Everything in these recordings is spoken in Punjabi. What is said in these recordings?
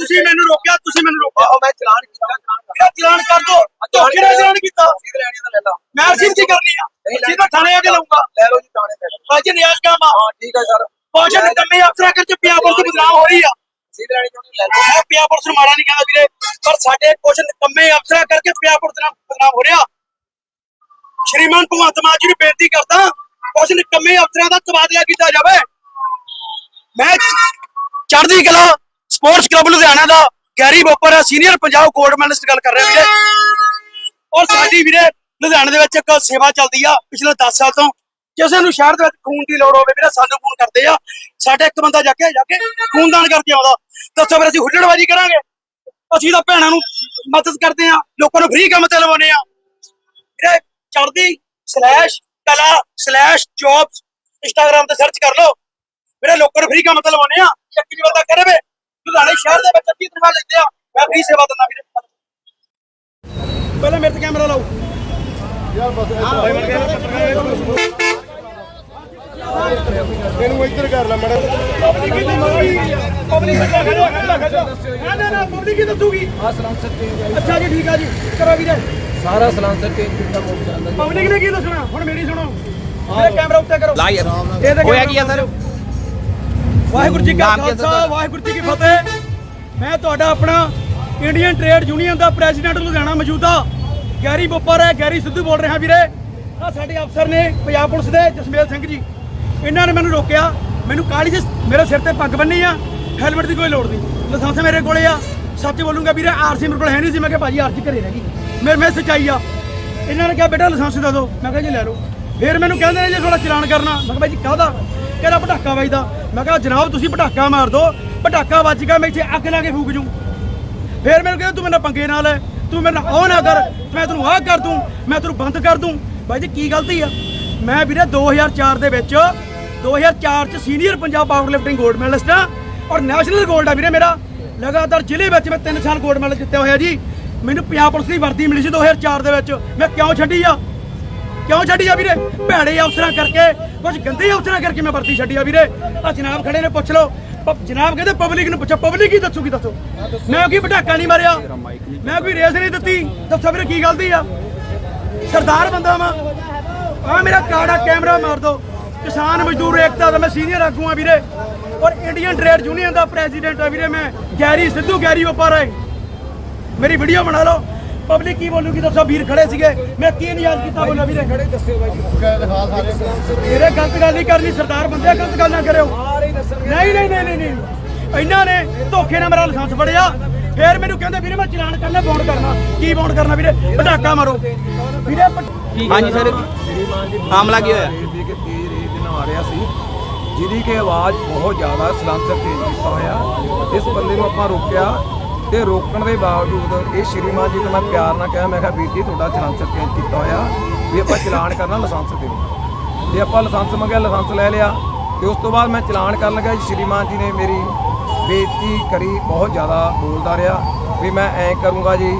ਤੁਸੀਂ ਮੈਨੂੰ ਰੋਕਿਆ ਤੁਸੀਂ ਮੈਨੂੰ ਰੋਕਿਆ। ਮੈਂ ਚਲਾਨ ਕੀਤਾ। ਮੇਰਾ ਚਲਾਨ ਕਰ ਦੋ। ਧੋਖੇ ਨਾਲ ਚਲਾਨ ਕੀਤਾ। ਲੈਣੀ ਤਾਂ ਲੈ ਲਾ। ਮੈਂ ਰਸੀਦ ਕਰਨੀ ਆ। ਮੈਂ ਥਾਣੇ ਆ ਕੇ ਲਊਂਗਾ ਲੈ ਲਓ ਜੀ ਥਾਣੇ ਤੇ। ਅੱਜ ਨਿਆਜ਼ ਕੰਮ ਆ। ਹਾਂ ਠੀਕ ਹੈ ਸਰ। ਪਹੁੰਚਣ ਕੰਮੇ ਅਫਸਰਾਂ ਕਰਕੇ ਪੰਜਾਬ ਪੁਲਿਸ ਬਦਨਾਮ ਹੋ ਰਹੀ ਆ। ਰਸੀਦ ਲੈਣੀ ਚਾਹੁੰਦੀ ਲੈ ਲਓ ਮੈਂ ਪੰਜਾਬ ਪੁਲਿਸ ਮਾੜਾ ਨਹੀਂ ਕਹਿੰਦਾ ਵੀਰੇ। ਪਰ ਸਾਡੇ ਕੁਝ ਕੰਮੇ ਅਫਸਰਾਂ ਕਰਕੇ ਪੰਜਾਬ ਪੁਲਿਸ ਬਦਨਾਮ ਹੋ ਰਿਹਾ। ਸ਼੍ਰੀਮਾਨ ਭਗਵੰਤ ਮਾਨ ਜੀ ਨੂੰ ਬੇਨਤੀ ਕਰਦਾ ਕੁਝ ਕੰਮੇ ਅਫਸਰਾਂ ਦਾ ਤਬਾਦਲਾ ਕੀਤਾ ਜਾਵੇ। ਮੈਂ ਚੜ੍ਹਦੀ ਕਲਾ ਸਪੋਰਟਸ ਕਲੱਬ ਲੁਧਿਆਣਾ ਦਾ Gary Bopar senior Punjab gold medallist ਗੱਲ ਕਰ ਰਿਹਾ ਵੀਰੇ। ਔਰ ਸਾਡੀ ਵੀਰੇ ਲੁਧਿਆਣੇ ਦੇ ਵਿੱਚ ਇੱਕ ਸੇਵਾ ਚੱਲਦੀ ਆ ਪਿਛਲੇ 10 ਸਾਲ ਤੋਂ। ਕਿਸੇ ਨੂੰ ਸ਼ਹਿਰ ਦੇ ਵਿੱਚ ਖੂਨ ਦੀ ਲੋੜ ਹੋਵੇ ਵੀਰੇ, ਸਾਨੂੰ ਫੋਨ ਕਰਦੇ ਆ। ਸਾਡੇ ਇੱਕ ਬੰਦਾ ਜਾ ਕੇ ਜਾ ਕੇ ਖੂਨਦਾਨ ਕਰਕੇ ਆਉਂਦਾ। ਦੱਸੋ ਫਿਰ ਅਸੀਂ ਹੁੱਲੜਬਾਜੀ ਕਰਾਂਗੇ? ਅਸੀਂ ਤਾਂ ਭੈਣਾਂ ਨੂੰ ਮਦਦ ਕਰਦੇ ਆ, ਲੋਕਾਂ ਨੂੰ ਫ੍ਰੀ ਕੰਮ ਤੇ ਲਵਾਉਨੇ ਆ। ਵੀਰੇ, Chardi slash Kala slash jobs Instagram ਤੇ ਸਰਚ ਕਰ ਲਓ। ਵੀਰੇ, ਲੋਕਾਂ ਨੂੰ ਫ੍ਰੀ ਕੰਮ ਤੇ ਲਵਾਉਨੇ ਆ। ਚੱਕੀ ਬੰਦਾ ਕਰੇ ਵੇ। ਲੁਧਿਆਣੇ ਸ਼ਹਿਰ ਦੇ ਵਿੱਚ ਅੱਧੀ ਤਨਖਾਹ ਲੈਂਦੇ ਆ? ਮੈਂ ਫ੍ਰੀ ਸੇਵਾ ਦਿੰਦਾ ਵੀਰੇ। ਪਹਿਲਾਂ ਮੇਰੇ ਤੇ ਕੈਮਰਾ ਲਾਓ। ਇਹਨੂੰ ਇੱਧਰ ਕਰ ਲੈ ਮੈਡਮ ਪਬਲਿਕ ਹੀ ਦੱਸੂਗੀ ਪਬਲਿਕ ਖੜਾ ਖੜਾ ਖੜਾ ਨਾ ਨਾ ਨਾ ਪਬਲਿਕ ਹੀ ਦੱਸੂਗੀ? ਆ ਸਲਾਂਸਰ ਤੇ ਅੱਛਾ ਜੀ ਠੀਕ ਆ ਜੀ। ਕਰੋ ਵੀਰੇ। ਸਾਰਾ ਸਲਾਂਸਰ ਤੇ ਕਿੰਨਾ ਮੋੜ ਜਾਂਦਾ ਪਬਲਿਕ ਨੇ ਕੀ ਦੱਸਣਾ? ਹੁਣ ਮੇਰੀ ਸੁਣੋ। ਮੇਰੇ ਕੈਮਰਾ ਉੱਤੇ ਕਰੋ। ਲਾ ਯਾਰ ਇਹ ਤੇ ਹੋਇਆ ਕੀ ਆ ਸਰ? ਵਾਹਿਗੁਰੂ ਜੀ ਕਾ ਖਾਲਸਾ? ਵਾਹਿਗੁਰੂ ਜੀ ਕੀ ਫਤਿਹ। ਮੈਂ ਤੁਹਾਡਾ ਆਪਣਾ ਇੰਡੀਅਨ ਟ੍ਰੇਡ ਯੂਨੀਅਨ ਦਾ ਪ੍ਰੈਜ਼ੀਡੈਂਟ ਲੁਧਿਆਣਾ ਮੌਜੂਦਾ। ਗੈਰੀ ਬੋਪਰ ਹੈ ਗੈਰੀ ਸਿੱਧੂ ਬੋਲ ਰਿਹਾ ਵੀਰੇ। ਆ ਸਾਡੇ ਅਫਸਰ ਨੇ ਪੰਜਾਬ ਪੁਲਿਸ ਦੇ ਜਸਮੇਲ ਸਿੰਘ ਜੀ। ਇਹਨਾਂ ਨੇ ਮੈਨੂੰ ਰੋਕਿਆ। ਮੈਨੂੰ ਕਾਲੀ ਜਿ ਮੇਰੇ ਸਿਰ ਤੇ ਪੱਗ ਬੰਨੀ ਆ। ਹੈਲਮਟ ਦੀ ਕੋਈ ਲੋੜ ਨਹੀਂ। ਲਾਇਸੈਂਸ ਮੇਰੇ ਕੋਲੇ ਆ। ਸੱਚ ਬੋਲੂੰਗਾ ਵੀਰੇ ਆਰਸੀ ਮੇਰੇ ਕੋਲ ਹੈ ਨਹੀਂ ਸੀ। ਮੈਂ ਕਿਹਾ ਭਾਜੀ ਆਰਸੀ ਘਰੇ ਰਹਿ ਗਈ। ਮੇਰੇ ਮੈਂ ਸੱਚਾਈ ਆ। ਇਹਨਾਂ ਨੇ ਕਿਹਾ ਬੇਟਾ ਲਾਇਸੈਂਸ ਦੇ ਦਿਓ। ਮੈਂ ਕਿਹਾ ਜੀ ਲੈ ਲਓ। ਫਿਰ ਮੈਨੂੰ ਕਹਿੰਦੇ ਨੇ ਜੀ ਥੋੜਾ ਚਲਾਨ ਕਰਨਾ। ਮੈਂ ਕਿਹਾ ਭਾਈ ਜੀ ਕਾਹਦਾ? ਕਹਿੰਦਾ ਪਟਾਕਾ ਵੱਜਦਾ? ਮੈਂ ਕਿਹਾ, ਜਨਾਬ, ਤੁਸੀਂ ਪਟਾਕਾ ਮਾਰ ਦੋ। ਪਟਾਕਾ ਵੱਜ ਗਿਆ, ਮੈਂ ਇੱਥੇ ਅੱਗ ਲਾ ਕੇ ਫੂਕ ਜੂ। ਫਿਰ ਮੈਨੂੰ ਕਹਿੰਦਾ, ਤੂੰ ਮੇਰੇ ਨਾਲ ਪੰਗੇ ਨਾਲ ਹੈ ਤੂੰ ਮੇਰੇ ਨਾਲ ਉਹ ਨਾ ਕਰ। ਮੈਂ ਤੈਨੂੰ ਆਹ ਕਰ ਦੂੰ। ਮੈਂ ਤੈਨੂੰ ਬੰਦ ਕਰ ਦੂੰ। ਬਾਈ ਜੀ, ਕੀ ਗਲਤੀ ਆ? ਮੈਂ ਵੀਰੇ 2004 ਦੇ ਵਿੱਚ 2004 ਚ senior Punjab powerlifting gold medallist ਆ ਔਰ ਨੈਸ਼ਨਲ ਗੋਲਡ ਆ ਵੀਰੇ ਮੇਰਾ। ਲਗਾਤਾਰ ਜ਼ਿਲ੍ਹੇ ਵਿੱਚ ਮੈਂ 3 ਸਾਲ ਗੋਲਡ ਮੈਡਲ ਜਿੱਤਿਆ ਹੋਇਆ ਜੀ। ਮੈਨੂੰ ਪੰਜਾਬ ਪੁਲਿਸ ਦੀ ਵਰਦੀ ਮਿਲੀ ਸੀ 2004 ਦੇ ਵਿੱਚ। ਮੈਂ ਕਿਉਂ ਛੱਡੀ ਆ? ਕਿਉਂ ਛੱਡੀ ਆ ਵੀਰੇ? ਭੈੜੇ ਅਫਸਰਾਂ ਕਰਕੇ ਕੁਝ ਗੰਦੇ ਅਫਸਰਾਂ ਕਰਕੇ ਮੈਂ ਵਰਦੀ ਛੱਡੀ ਆ ਵੀਰੇ। ਆ ਜਨਾਬ ਖੜੇ ਨੇ, ਪੁੱਛ ਲਓ। ਜਨਾਬ ਕਹਿੰਦੇ ਪਬਲਿਕ ਨੂੰ ਪੁੱਛੋ ਪਬਲਿਕ ਹੀ ਦੱਸੂਗੀ ਦੱਸੋ? ਮੈਂ ਕੀ ਪਟਾਕਾ ਨਹੀਂ ਮਾਰਿਆ। ਮੈਂ ਕੋਈ ਰੇਸ ਨਹੀਂ ਦਿੱਤੀ। ਦੱਸੋ ਵੀਰੇ, ਕੀ ਗਲਤੀ ਆ? ਸਰਦਾਰ ਬੰਦਾ ਵਾ। ਆ ਮੇਰਾ ਕਾੜਾ ਕੈਮਰਾ ਮਾਰ ਦੋ ਕਿਸਾਨ ਮਜ਼ਦੂਰ ਏਕਤਾ ਦਾ ਮੈਂ ਸੀਨੀਅਰ ਆਗੂ ਆ ਵੀਰੇ। ਔਰ ਇੰਡੀਅਨ ਟ੍ਰੇਡ ਯੂਨੀਅਨ ਦਾ ਪ੍ਰੈਜ਼ੀਡੈਂਟ ਆ ਵੀਰੇ ਮੈਂ। ਗੈਰੀ ਸਿੱਧੂ ਗੈਰੀ ਵਪਾਰ ਹੈ ਮੇਰੀ ਵੀਡੀਓ ਬਣਾ ਲਓ। ਪਬਲਿਕ ਕੀ ਬੋਲੂਗੀ? ਦੱਸੋ ਵੀਰ ਖੜੇ ਸੀਗੇ। ਮੈਂ ਕੀ ਨਿਯਾਜ਼ ਕੀਤਾ ਬੋਲਿਆ ਵੀਰੇ ਖੜੇ ਦੱਸਿਓ ਬਾਈ ਦਿਖਾ ਸਾਰੇ। ਮੇਰੇ ਗਲਤ ਗੱਲ ਨਹੀਂ ਕਰਨੀ ਸਰਦਾਰ ਬੰਦੇ ਗਲਤ ਗੱਲ ਨਾ ਕਰਿਓ। ਨਹੀਂ ਨਹੀਂ ਨਹੀਂ ਨਹੀਂ ਇਹਨਾਂ ਨੇ ਧੋਖੇ ਨਾਲ ਮੇਰਾ ਲਾਇਸੈਂਸ ਫੜਿਆ। ਫੇਰ ਮੈਨੂੰ ਕਹਿੰਦੇ ਵੀਰੇ ਮੈਂ ਚਲਾਨ ਕਰਨਾ ਬੌਂਡ ਕਰਨਾ। ਕੀ ਬੌਂਡ ਕਰਨਾ ਵੀਰੇ? ਪਟਾਕਾ ਮਾਰੋ। ਵੀਰੇ ਹਾਂਜੀ ਸਰ। ਮਾਮਲਾ ਕੀ ਹੋਇਆ? ਆ ਰਿਹਾ ਸੀ ਜਿਹਦੀ ਕਿ ਆਵਾਜ਼ ਬਹੁਤ ਜ਼ਿਆਦਾ ਸਲਾਂਸਰ ਤੇਜ਼ ਕੀਤਾ ਹੋਇਆ। ਇਸ ਬੰਦੇ ਨੂੰ ਆਪਾਂ ਰੋਕਿਆ। ਤੇ ਰੋਕਣ ਦੇ ਬਾਵਜੂਦ ਇਹ ਸ਼੍ਰੀਮਾਨ ਜੀ ਨੂੰ ਮੈਂ ਪਿਆਰ ਨਾਲ ਕਿਹਾ ਮੈਂ ਕਿਹਾ ਵੀਰ ਜੀ ਤੁਹਾਡਾ ਸਲਾਂਸਰ ਚੇਂਜ ਕੀਤਾ ਹੋਇਆ ਵੀ ਆਪਾਂ ਚਲਾਨ ਕਰਨਾ ਲਾਇਸੈਂਸ ਦਿਓ ਤੇ ਆਪਾਂ ਲਾਇਸੈਂਸ ਮੰਗਿਆ ਲਾਇਸੈਂਸ ਲੈ ਲਿਆ ਤੇ ਉਸ ਤੋਂ ਬਾਅਦ ਮੈਂ ਚਲਾਨ ਕਰਨ ਲੱਗਾ। ਜੀ ਸ਼੍ਰੀਮਾਨ ਜੀ ਨੇ ਮੇਰੀ ਬੇਇੱਜ਼ਤੀ ਕਰੀ ਬਹੁਤ ਜ਼ਿਆਦਾ ਬੋਲਦਾ ਰਿਹਾ ਵੀ ਮੈਂ ਐਂ ਕਰੂੰਗਾ ਜੀ।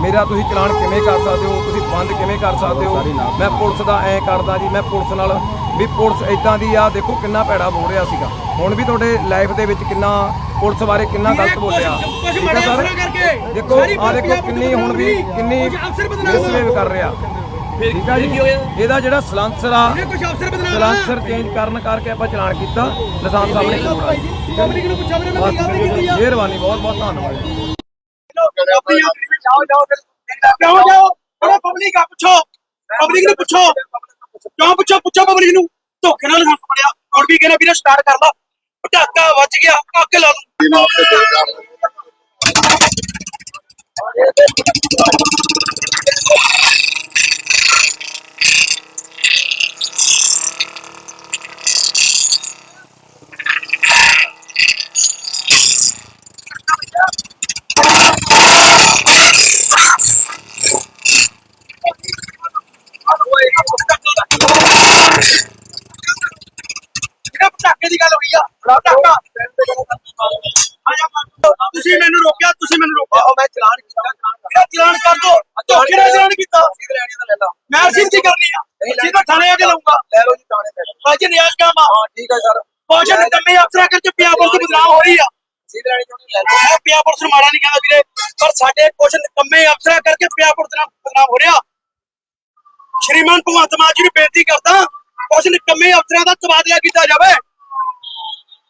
ਮੇਰਾ ਤੁਸੀਂ ਚਲਾਨ ਕਿਵੇਂ ਕਰ ਸਕਦੇ ਹੋ? ਤੁਸੀਂ ਬੰਦ ਕਿਵੇਂ ਕਰ ਸਕਦੇ ਹੋ? ਮੈਂ ਪੁਲਿਸ ਦਾ ਐਂ ਕਰਦਾ ਜੀ ਮੈਂ ਪੁਲਿਸ ਨਾਲ ਵੀ ਪੁਲਿਸ ਇਦਾਂ ਦੀ ਆ ਦੇਖੋ ਕਿੰਨਾ ਭੈੜਾ ਬੋਲ ਰਿਹਾ ਸੀਗਾ। ਹੁਣ ਵੀ ਤੁਹਾਡੇ ਲਾਈਫ ਦੇ ਵਿੱਚ ਕਿੰਨਾ ਪੁਲਿਸ ਬਾਰੇ ਕਿੰਨਾ ਗਲਤ ਬੋਲਿਆ? ਕੁਝ ਠੀਕ ਹੈ ਮਾੜੇ ਸਰ ਅਫਸਰਾਂ ਕਰਕੇ ਦੇਖੋ ਆ ਦੇਖੋ ਕਿੰਨੀ ਹੁਣ ਵੀ ਕਿੰਨੀ ਅਫਸਰ ਬਦਨਾਮ ਕਰ ਰਿਹਾ। ਠੀਕ ਹੈ ਜੀ? ਇਹਦਾ ਜਿਹੜਾ ਸਲਾਂਸਰ ਆ। ਸਲਾਂਸਰ ਚੇਂਜ ਕਰਨ ਕਰਕੇ ਆਪਾਂ ਚਲਾਨ ਕੀਤਾ। ਹੈ ਪਬਲਿਕ ਨੂੰ ਪੁੱਛੋ ਵੀਰੇ ਮੈਂ ਕੀ ਗਲਤੀ ਕੀਤੀ ਆ। ਮਿਹਰਬਾਨੀ ਬਹੁਤ ਬਹੁਤ ਧੰਨਵਾਦ। ਜਾਓ ਜਾਓ ਕਿਉਂ ਜਾਓ ਅਰੇ ਪਬਲਿਕ ਆ ਪੁੱਛੋ। ਪਬਲਿਕ ਨੂੰ ਪੁੱਛੋ। ਕਿਉਂ ਪੁੱਛੋ? ਪੁੱਛੋ ਪਬਲਿਕ ਨੂੰ। ਧੋਖੇ ਨਾਲ ਹੱਥ ਫੜਿਆ ਹੁਣ ਵੀ ਕਹਿੰਦੇ ਵੀਰੇ ਸਟਾਰਟ ਕਰ ਲਾ। ਪਟਾਕਾ ਵੱਜ ਗਿਆ ਅੱਗ ਲਾ ਦੂੰ ਇਹ ਪਟਾਕੇ ਦੀ ਗੱਲ ਹੋਈ ਆ ਪਟਾਕਾ ਤੁਸੀਂ ਮੈਨੂੰ ਰੋਕਿਆ ਤੁਸੀਂ ਮੈਨੂੰ ਰੋਕਿਆ। ਮੈਂ ਚਲਾਨ ਕੀਤਾ। ਮੇਰਾ ਚਲਾਨ ਕਰ ਦੋ। ਧੋਖੇ ਨਾਲ ਚਲਾਨ ਕੀਤਾ। ਰਸੀਦ ਲੈਣੀ ਤਾਂ ਲੈ ਲਾ ਮੈਂ ਕੀ ਕਰਨੀ ਆ। ਮੈਂ ਥਾਣੇ ਆ ਕੇ ਲਊਂਗਾ ਲੈ ਲਓ ਜੀ ਥਾਣੇ ਤੇ ਅੱਜ ਨਿਆਜ਼ ਕੰਮ ਆ। ਹਾਂ ਠੀਕ ਹੈ ਸਰ। ਕੁਛ ਨਿਕੰਮੇ ਅਫਸਰਾਂ ਕਰਕੇ ਪੰਜਾਬ ਪੁਲਿਸ ਬਦਨਾਮ ਹੋ ਰਹੀ ਆ। ਸਿੱਧੇ ਮੈਂ ਪੰਜਾਬ ਪੁਲਿਸ ਨੂੰ ਮਾੜਾ ਨਹੀਂ ਕਹਿੰਦਾ ਵੀਰੇ। ਪਰ ਸਾਡੇ ਕੁਛ ਨਿਕੰਮੇ ਅਫਸਰਾਂ ਕਰਕੇ ਪੰਜਾਬ ਪੁਲਿਸ ਨਾਲ ਬਦਨਾਮ ਹੋ ਰਿਹਾ। ਸ਼੍ਰੀਮਾਨ ਭਗਵੰਤ ਮਾਨ ਜੀ ਨੂੰ ਬੇਨਤੀ ਕਰਦਾ ਕੁਛ ਨਿਕੰਮੇ ਅਫਸਰਾਂ ਦਾ ਤਬਾਦਲਾ ਕੀਤਾ ਜਾਵੇ।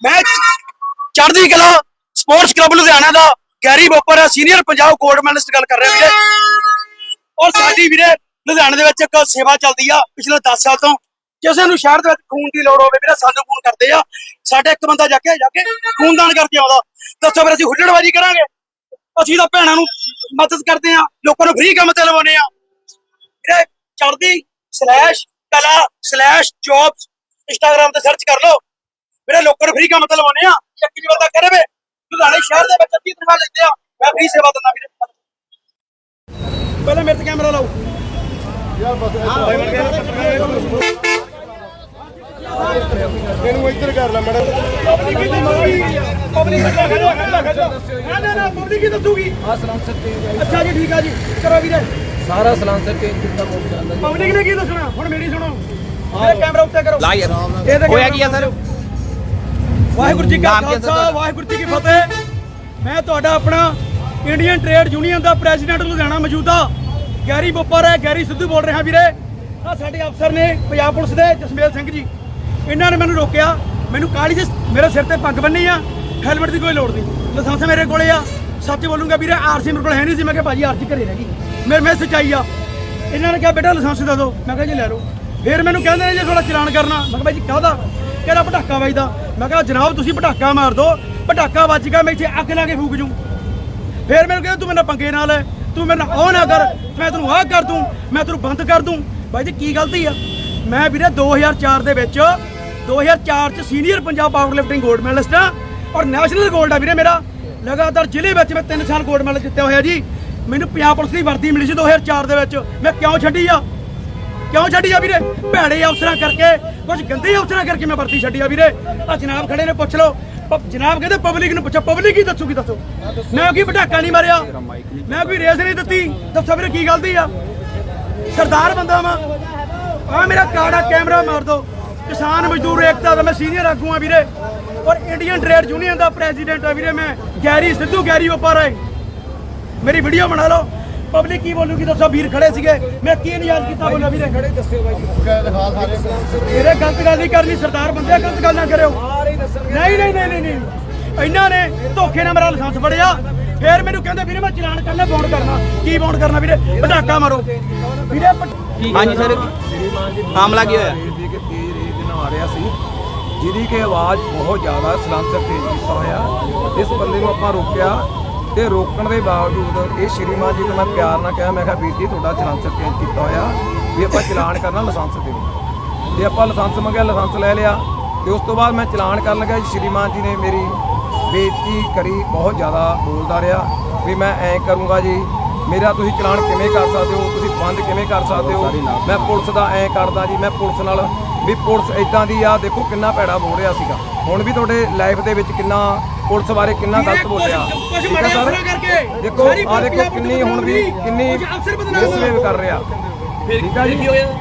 ਮੈਂ ਚੜ੍ਹਦੀ ਕਲਾ ਸਪੋਰਟਸ ਕਲੱਬ ਲੁਧਿਆਣਾ ਦਾ Gary Bopar senior Punjab gold medallist ਗੱਲ ਕਰ ਰਿਹਾ ਵੀਰੇ। ਔਰ ਸਾਡੀ ਵੀਰੇ ਲੁਧਿਆਣੇ ਦੇ ਵਿੱਚ ਇੱਕ ਸੇਵਾ ਚੱਲਦੀ ਆ, ਪਿਛਲੇ 10 ਸਾਲ ਤੋਂ। ਕਿਸੇ ਨੂੰ ਸ਼ਹਿਰ ਦੇ ਵਿੱਚ ਖੂਨ ਦੀ ਲੋੜ ਹੋਵੇ ਵੀਰੇ, ਸਾਨੂੰ ਫੋਨ ਕਰਦੇ ਆ। ਸਾਡੇ ਇੱਕ ਬੰਦਾ ਜਾ ਕੇ ਜਾ ਕੇ ਖੂਨਦਾਨ ਕਰਕੇ ਆਉਂਦਾ। ਦੱਸੋ ਫਿਰ ਅਸੀਂ ਹੁੱਲੜਬਾਜੀ ਕਰਾਂਗੇ? ਅਸੀਂ ਤਾਂ ਭੈਣਾਂ ਨੂੰ ਮਦਦ ਕਰਦੇ ਆ, ਲੋਕਾਂ ਨੂੰ ਫ੍ਰੀ ਕੰਮ ਤੇ ਲਵਾਉਨੇ ਆ। ਵੀਰੇ, Chardi slash Kala slash jobs Instagram ਤੇ ਸਰਚ ਕਰ ਲਓ। ਵੀਰੇ, ਲੋਕਾਂ ਨੂੰ ਫ੍ਰੀ ਕੰਮ ਤੇ ਲਵਾਉਨੇ ਆ। ਇੱਕ ਬੰਦਾ ਕਰੇ ਵੇ। ਲੁਧਿਆਣੇ ਸ਼ਹਿਰ ਦੇ ਵਿੱਚ ਅੱਧੀ ਤਨਖਾਹ ਲੈਂਦੇ ਆ? ਮੈਂ ਫ੍ਰੀ ਸੇਵਾ ਦਿੰਦਾ ਵੀਰੇ। ਪਹਿਲਾਂ ਮੇਰੇ ਤੇ ਕੈਮਰਾ ਲਾਓ। ਯਾਰ ਬਸ ਇਹਨੂੰ ਇੱਧਰ ਕਰ ਲੈ ਮੈਡਮ। ਪਬਲਿਕ ਹੀ ਦੱਸੂਗੀ ਪਬਲਿਕ ਨਾ ਨਾ ਨਾ ਪਬਲਿਕ ਹੀ ਦੱਸੂਗੀ? ਆ ਸਲਾਂਸਰ ਤੇ ਅੱਛਾ ਜੀ ਠੀਕ ਆ ਜੀ। ਕਰੋ ਵੀਰੇ। ਸਾਰਾ ਸਲਾਂਸਰ ਤੇ ਕਿੱਦਾਂ ਮੋਟਰਸਾਈਕਲ ਦਾ ਜੀ। ਪਬਲਿਕ ਨੇ ਕੀ ਦੱਸਣਾ? ਹੁਣ ਮੇਰੀ ਸੁਣੋ। ਮੇਰੇ ਕੈਮਰਾ ਉੱਤੇ ਕਰੋ। ਲਾ ਯਾਰ ਇਹ ਤਾਂ ਹੋਇਆ ਕੀ ਆ ਸਰ? ਵਾਹਿਗੁਰੂ ਜੀ ਕਾ ਖਾਲਸਾ? ਵਾਹਿਗੁਰੂ ਜੀ ਕੀ ਫਤਿਹ। ਮੈਂ ਤੁਹਾਡਾ ਆਪਣਾ ਇੰਡੀਅਨ ਟ੍ਰੇਡ ਯੂਨੀਅਨ ਦਾ ਪ੍ਰੈਜ਼ੀਡੈਂਟ ਲੁਧਿਆਣਾ ਮੌਜੂਦਾ। ਗੈਰੀ ਬੋਪਰ ਹੈ ਗੈਰੀ ਸਿੱਧੂ ਬੋਲ ਰਿਹਾ ਵੀਰੇ। ਆ ਸਾਡੇ ਅਫਸਰ ਨੇ ਪੰਜਾਬ ਪੁਲਿਸ ਦੇ ਜਸਮੇਲ ਸਿੰਘ ਜੀ। ਇਹਨਾਂ ਨੇ ਮੈਨੂੰ ਰੋਕਿਆ। ਮੈਨੂੰ ਕਾਲੀ ਦੇ ਮੇਰੇ ਸਿਰ ਤੇ ਪੱਗ ਬੰਨੀ ਆ। ਹੈਲਮਟ ਦੀ ਕੋਈ ਲੋੜ ਨਹੀਂ। ਲਾਇਸੈਂਸ ਮੇਰੇ ਕੋਲੇ ਆ। ਸੱਚ ਬੋਲੂੰਗਾ ਵੀਰੇ ਆਰਸੀ ਮੇਰੇ ਕੋਲ ਹੈ ਨਹੀਂ ਸੀ। ਮੈਂ ਕਿਹਾ ਭਾਜੀ ਆਰਸੀ ਘਰੇ ਰਹਿ ਗਈ। ਮੇਰੇ ਮੇਰੇ ਸੱਚਾਈ ਆ। ਇਹਨਾਂ ਨੇ ਕਿਹਾ ਬੇਟਾ ਲਾਇਸੈਂਸ ਦੇ ਦਿਓ ਮੈਂ ਕਿਹਾ ਜੀ ਲੈ ਲਓ। ਫਿਰ ਮੈਨੂੰ ਕਹਿੰਦੇ ਨੇ ਜੀ ਤੁਹਾਡਾ ਚਲਾਨ ਕਰਨਾ। ਮੈਂ ਕਿਹਾ ਬਾਈ ਜੀ, ਕਾਹਦਾ? ਕਹਿੰਦਾ ਪਟਾਕਾ ਵੱਜਦਾ। ਮੈਂ ਕਿਹਾ ਜਨਾਬ, ਤੁਸੀਂ ਪਟਾਕਾ ਮਾਰ ਦਿਓ ਪਟਾਕਾ ਵੱਜ ਗਿਆ, ਮੈਂ ਇੱਥੇ ਅੱਗ ਲਾ ਕੇ ਫੂਕ ਜੂ। ਫਿਰ ਮੈਨੂੰ ਕਹਿੰਦਾ, ਤੂੰ ਮੇਰੇ ਨਾਲ ਪੰਗੇ ਨਾਲ ਹੈ ਤੂੰ ਮੇਰੇ ਨਾਲ ਉਹ ਨਾ ਕਰ। ਮੈਂ ਤੈਨੂੰ ਆਹ ਕਰ ਦੂੰ। ਮੈਂ ਤੈਨੂੰ ਬੰਦ ਕਰ ਦੂੰ। ਬਾਈ ਜੀ, ਕੀ ਗਲਤੀ ਆ? ਮੈਂ ਵੀਰੇ 2004 ਦੇ ਵਿੱਚ 2004 ਚ senior Punjab powerlifting gold medallist ਆ ਔਰ ਨੈਸ਼ਨਲ ਗੋਲਡ ਆ ਵੀਰੇ ਮੇਰਾ। ਲਗਾਤਾਰ ਜ਼ਿਲ੍ਹੇ ਵਿੱਚ ਮੈਂ 3 ਸਾਲ ਗੋਲਡ ਮੈਡਲ ਜਿੱਤਿਆ ਹੋਇਆ ਜੀ। ਮੈਨੂੰ ਪੰਜਾਬ ਪੁਲਿਸ ਦੀ ਵਰਦੀ ਮਿਲੀ ਸੀ 2004 ਦੇ ਵਿੱਚ। ਮੈਂ ਕਿਉਂ ਛੱਡੀ ਆ? ਕਿਉਂ ਛੱਡੀ ਆ ਵੀਰੇ? ਭੈੜੇ ਅਫਸਰਾਂ ਕਰਕੇ ਕੁਝ ਗੰਦੇ ਅਫਸਰਾਂ ਕਰਕੇ ਮੈਂ ਵਰਤੀ ਛੱਡੀ ਆ ਵੀਰੇ। ਆ ਜਨਾਬ ਖੜੇ ਨੇ, ਪੁੱਛ ਲਓ। ਪ- ਜਨਾਬ ਕਹਿੰਦੇ ਪਬਲਿਕ ਨੂੰ ਪੁੱਛੋ ਪਬਲਿਕ ਹੀ ਦੱਸੂਗੀ ਦੱਸੋ? ਮੈਂ ਕੀ ਪਟਾਕਾ ਨਹੀਂ ਮਾਰਿਆ। ਮੈਂ ਕੋਈ ਰੇਸ ਨਹੀਂ ਦਿੱਤੀ। ਦੱਸੋ ਵੀਰੇ, ਕੀ ਗਲਤੀ ਆ? ਸਰਦਾਰ ਬੰਦਾ ਵਾਂ। ਆ ਮੇਰਾ ਕਾੜਾ ਕੈਮਰਾ ਮਾਰ ਦੋ ਕਿਸਾਨ ਮਜ਼ਦੂਰ ਏਕਤਾ ਦਾ ਮੈਂ ਸੀਨੀਅਰ ਆਗੂ ਆ ਵੀਰੇ। ਔਰ ਇੰਡੀਅਨ ਟ੍ਰੇਡ ਯੂਨੀਅਨ ਦਾ ਪ੍ਰੈਜ਼ੀਡੈਂਟ ਆ ਵੀਰੇ ਮੈਂ। ਗੈਰੀ ਸਿੱਧੂ ਗੈਰੀ ਵਪਾਰਾ ਹੈ ਮੇਰੀ ਵੀਡੀਓ ਬਣਾ ਲਓ। ਪਬਲਿਕ ਕੀ ਬੋਲੂਗੀ? ਦੱਸੋ ਵੀਰ ਖੜੇ ਸੀਗੇ। ਮੈਂ ਕੀ ਨਿਯਾਜ਼ ਕੀਤਾ ਬੋਲਿਆ ਵੀਰੇ ਖੜੇ ਦੱਸਿਓ ਬਾਈ ਕਹਿ ਦਿਖਾ ਸਾਰੇ। ਇਹਦੇ ਗਲਤ ਗੱਲ ਨਹੀਂ ਕਰਨੀ ਸਰਦਾਰ ਬੰਦੇ ਗਲਤ ਗੱਲ ਨਾ ਕਰਿਓ। ਨਹੀਂ ਨਹੀਂ ਨਹੀਂ ਨਹੀਂ ਇਹਨਾਂ ਨੇ ਧੋਖੇ ਨਾਲ ਮੇਰਾ ਲਾਇਸੈਂਸ ਫੜਿਆ। ਫੇਰ ਮੈਨੂੰ ਕਹਿੰਦੇ ਵੀਰੇ ਮੈਂ ਚਲਾਨ ਕਰਨਾ ਬੌਂਡ ਕਰਨਾ। ਕੀ ਬੌਂਡ ਕਰਨਾ ਵੀਰੇ? ਪਟਾਕਾ ਮਾਰੋ। ਵੀਰੇ ਹਾਂਜੀ ਸਰ। ਮਾਮਲਾ ਕੀ ਹੋਇਆ? ਜੀ ਕਿ ਤੇਜ਼ ਰੇਸ ਦੇ ਨਾਲ ਆ ਰਿਹਾ ਸੀ ਜਿਹਦੀ ਕਿ ਆਵਾਜ਼ ਬਹੁਤ ਜ਼ਿਆਦਾ ਸਲਾਂਸਰ ਤੇਜ਼ ਕੀਤਾ ਹੋਇਆ। ਇਸ ਬੰਦੇ ਨੂੰ ਆਪਾਂ ਰੋਕਿਆ। ਤੇ ਰੋਕਣ ਦੇ ਬਾਵਜੂਦ ਇਹ ਸ਼੍ਰੀਮਾਨ ਜੀ ਨੂੰ ਮੈਂ ਪਿਆਰ ਨਾਲ ਕਿਹਾ ਮੈਂ ਕਿਹਾ ਵੀਰ ਜੀ ਤੁਹਾਡਾ ਸਲਾਂਸਰ ਚੇਂਜ ਕੀਤਾ ਹੋਇਆ ਵੀ ਆਪਾਂ ਚਲਾਨ ਕਰਨਾ ਲਾਇਸੈਂਸ ਦਿਓ। ਜੇ ਆਪਾਂ ਲਾਇਸੈਂਸ ਮੰਗਿਆ ਲਾਇਸੈਂਸ ਲੈ ਲਿਆ ਤੇ ਉਸ ਤੋਂ ਬਾਅਦ ਮੈਂ ਚਲਾਨ ਕਰਨ ਲੱਗਾ ਜੀ ਸ਼੍ਰੀਮਾਨ ਜੀ ਨੇ ਮੇਰੀ ਬੇਇੱਜ਼ਤੀ ਕਰੀ ਬਹੁਤ ਜ਼ਿਆਦਾ ਬੋਲਦਾ ਰਿਹਾ ਵੀ ਮੈਂ ਐਂ ਕਰੂੰਗਾ ਜੀ ਮੇਰਾ ਤੁਸੀਂ ਚਲਾਨ ਕਿਵੇਂ ਕਰ ਸਕਦੇ ਹੋ ਤੁਸੀਂ ਬੰਦ ਕਿਵੇਂ ਕਰ ਸਕਦੇ ਹੋ? ਮੈਂ ਪੁਲਿਸ ਦਾ ਐਂ ਕਰਦਾ ਜੀ ਮੈਂ ਪੁਲਿਸ ਨਾਲ ਵੀ ਪੁਲਿਸ ਇਦਾਂ ਦੀ ਆ ਦੇਖੋ ਕਿੰਨਾ ਭੈੜਾ ਬੋਲ ਰਿਹਾ ਸੀਗਾ। ਹੁਣ ਵੀ ਤੁਹਾਡੇ ਲਾਈਫ ਦੇ ਵਿੱਚ ਕਿੰਨਾ ਪੁਲਿਸ ਬਾਰੇ ਕਿੰਨਾ ਗਲਤ ਬੋਲਿਆ? ਕੁਝ ਠੀਕ ਹੈ ਮਾੜੇ ਸਰ? ਅਫਸਰਾਂ ਕਰਕੇ। ਦੇਖੋ ਆ ਦੇਖੋ ਕਿੰਨੀ ਹੁਣ ਵੀ ਕਿੰਨੀ। ਮਿਸਬਿਹੇਵ ਕਰ ਰਿਹਾ। ਠੀਕ ਹੈ ਜੀ?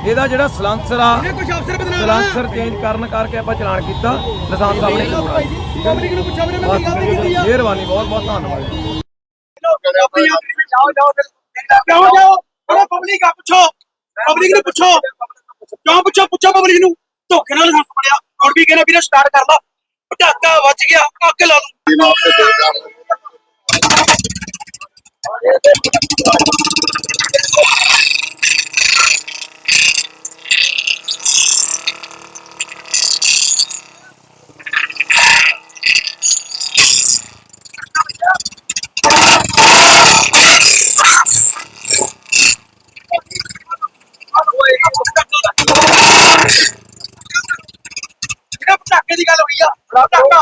ਇਹਦਾ ਜਿਹੜਾ ਸਲਾਂਸਰ ਆ। ਸਲਾਂਸਰ ਚੇਂਜ ਕਰਨ ਕਰਕੇ ਆਪਾਂ ਚਲਾਨ ਕੀਤਾ। ਕਰੂਗਾ ਪਬਲਿਕ ਨੂੰ ਪੁੱਛੋ ਵੀਰੇ ਮੈਂ ਕੀ ਗਲਤੀ ਕੀਤੀ ਆ। ਮਿਹਰਬਾਨੀ ਬਹੁਤ ਬਹੁਤ ਧੰਨਵਾਦ। ਜਾਓ ਜਾਓ। ਕਿਉਂ ਜਾਓ ਅਰੇ ਪਬਲਿਕ ਆ ਪੁੱਛੋ। ਪਬਲਿਕ ਨੂੰ ਪੁੱਛੋ। ਕਿਉਂ ਪੁੱਛੋ? ਪੁੱਛੋ ਪਬਲਿਕ ਨੂੰ। ਧੋਖੇ ਨਾਲ ਹੱਥ ਫੜਿਆ ਹੁਣ ਵੀ ਕਹਿੰਦੇ ਵੀਰੇ ਸਟਾਰਟ ਕਰ ਲਾ। ਪਟਾਕਾ ਵੱਜ ਗਿਆ ਅੱਗ ਲਾ ਦੂੰ ਜਿਹੜਾ ਪਟਾਕੇ ਦੀ ਗੱਲ ਹੋਈ ਆ ਪਟਾਕਾ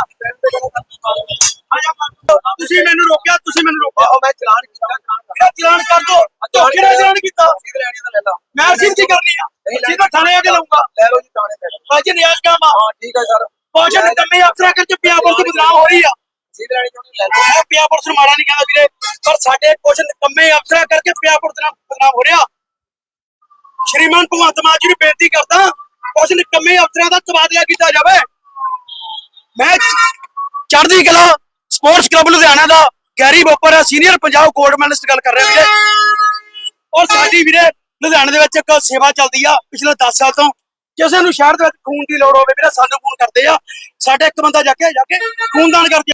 ਤੁਸੀਂ ਮੈਨੂੰ ਰੋਕਿਆ ਤੁਸੀਂ ਮੈਨੂੰ ਰੋਕਿਆ ਮੈਂ ਚਲਾਨ ਕੀਤਾ ਮੇਰਾ ਚਲਾਨ ਕਰ ਦੋ ਧੋਖੇ ਨਾਲ ਲੈ ਲਾ ਮੈਂ ਅਰਜ਼ੀ ਕੀ ਕਰਨੀ ਆ। ਅਰਜ਼ੀ ਤਾਂ ਥਾਣੇ ਆ ਕੇ ਲਾਉਂਗਾ ਲੈ ਲਓ ਜੀ ਥਾਣੇ ਤੇ ਅੱਜ ਨਿਆਜ਼ ਕਾਮਾ ਹਾਂ ਠੀਕ ਹੈ ਸਰ। ਪਹੁੰਚਣ ਨਿਕੰਮੇ ਅਫਸਰਾਂ ਕਰਕੇ ਪੰਜਾਬ ਪੁਲਿਸ ਬਦਨਾਮ ਹੋ ਰਹੀ ਆ। ਸਿੱਧੇ ਵਾਲੀ ਚੋਂ ਲੈ ਲਓ ਮੈਂ ਪੰਜਾਬ ਪੁਲਿਸ ਨੂੰ ਮਾੜਾ ਨਹੀਂ ਕਹਿੰਦਾ ਵੀਰੇ ਪਰ ਸਾਡੇ ਕੁਝ ਨਿਕੰਮੇ ਅਫਸਰਾਂ ਕਰਕੇ ਪੰਜਾਬ ਪੁਲਿਸ ਬਦਨਾਮ ਹੋ ਰਿਹਾ। ਸ਼੍ਰੀਮਾਨ ਭਗਵੰਤ ਮਾਨ ਜੀ ਨੂੰ ਬੇਨਤੀ ਕਰਦਾ ਕੁਝ ਨਿਕੰਮੇ ਅਫਸਰਾਂ ਦਾ ਤਬਾਦਲਾ ਕੀਤਾ ਜਾਵੇ। ਮੈਂ ਚੜ੍ਹਦੀ ਕਲਾ ਸਪੋਰਟਸ ਕਲੱਬ ਲੁਧਿਆਣਾ ਦਾ Gary Bopar senior Punjab gold medallist ਗੱਲ ਕਰ ਰਿਹਾ ਵੀਰੇ। ਔਰ ਸਾਡੀ ਵੀਰੇ ਲੁਧਿਆਣੇ ਦੇ ਵਿੱਚ ਇੱਕ ਸੇਵਾ ਚੱਲਦੀ ਆ ਪਿਛਲੇ 10 ਸਾਲ ਤੋਂ। ਕਿਸੇ ਨੂੰ ਸ਼ਹਿਰ ਦੇ ਵਿੱਚ ਖੂਨ ਦੀ ਲੋੜ ਹੋਵੇ ਵੀਰੇ ਸਾਨੂੰ ਫੋਨ ਕਰਦੇ ਆ। ਸਾਡੇ ਇੱਕ ਬੰਦਾ ਜਾ ਕੇ ਜਾ ਕੇ ਖੂਨਦਾਨ ਕਰਕੇ